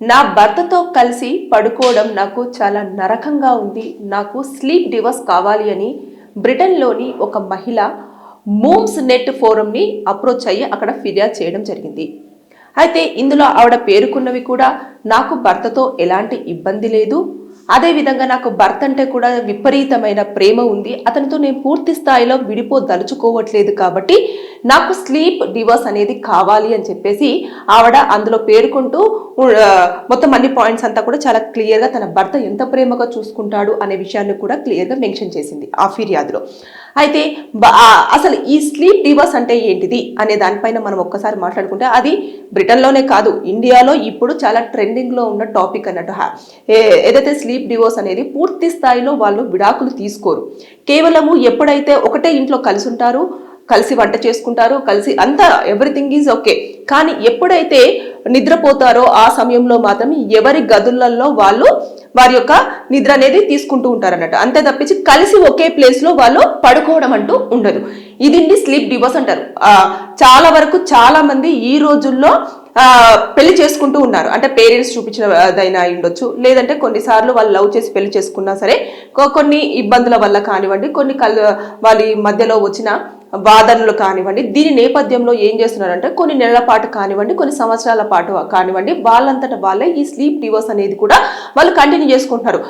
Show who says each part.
Speaker 1: నా భర్తతో కలిసి పడుకోవడం నాకు చాలా నరకంగా ఉంది. నాకు స్లీప్ డివర్స్ కావాలి అని బ్రిటన్లోని ఒక మహిళ మూమ్స్ నెట్ ఫోరంని అప్రోచ్ అయ్యి అక్కడ ఫిర్యాదు చేయడం జరిగింది. అయితే ఇందులో ఆవిడ పేర్కొన్నవి కూడా నాకు భర్తతో ఎలాంటి ఇబ్బంది లేదు. అదేవిధంగా నాకు భర్త అంటే కూడా విపరీతమైన ప్రేమ ఉంది. అతనితో నేను పూర్తి స్థాయిలో విడిపోదలుచుకోవట్లేదు కాబట్టి నాకు స్లీప్ డివర్స్ అనేది కావాలి అని చెప్పేసి ఆవిడ అందులో పేర్కొంటూ మొత్తం అన్ని పాయింట్స్ అంతా కూడా చాలా క్లియర్గా తన భర్త ఎంత ప్రేమగా చూసుకుంటాడు అనే విషయాన్ని కూడా క్లియర్గా మెన్షన్ చేసింది ఆ ఫిర్యాదులో. అయితే అసలు ఈ స్లీప్ డివర్స్ అంటే ఏంటిది అనే దానిపైన మనం ఒక్కసారి మాట్లాడుకుంటే అది బ్రిటన్లోనే కాదు ఇండియాలో ఇప్పుడు చాలా ట్రెండింగ్లో ఉన్న టాపిక్ అన్నట్టు హా- ఏదైతే స్లీప్ డివోర్స్ అనేది పూర్తి స్థాయిలో వాళ్ళు విడాకులు తీసుకోరు. కేవలము ఎప్పుడైతే ఒకటే ఇంట్లో కలిసి ఉంటారు కలిసి వంట చేసుకుంటారు కలిసి అంతా ఎవ్రీథింగ్ ఈజ్ ఓకే. కానీ ఎప్పుడైతే నిద్రపోతారో ఆ సమయంలో మాత్రం ఎవరి గదులలో వాళ్ళు వారి యొక్క నిద్ర అనేది తీసుకుంటూ ఉంటారు అన్నట్టు అంతే తప్పించి కలిసి ఒకే ప్లేస్లో వాళ్ళు పడుకోవడం అంటూ ఉండదు. ఇదిండి స్లీప్ డివోర్స్ అంటారు. చాలా వరకు చాలా మంది ఈ రోజుల్లో పెళ్ళి చేసుకుంటూ ఉన్నారు. అంటే పేరెంట్స్ చూపించినదైనా అయి ఉండొచ్చు. లేదంటే కొన్నిసార్లు వాళ్ళు లవ్ చేసి పెళ్ళి చేసుకున్నా సరే కొన్ని ఇబ్బందుల వల్ల కానివ్వండి కొన్ని కల్ వాళ్ళ మధ్యలో వచ్చిన వాదనలు కానివ్వండి దీని నేపథ్యంలో ఏం చేస్తున్నారంటే కొన్ని నెలల పాటు కానివ్వండి కొన్ని సంవత్సరాల పాటు కానివ్వండి వాళ్ళంతట వాళ్ళే ఈ స్లీప్ డివోర్స్ అనేది కూడా వాళ్ళు కంటిన్యూ చేసుకుంటున్నారు.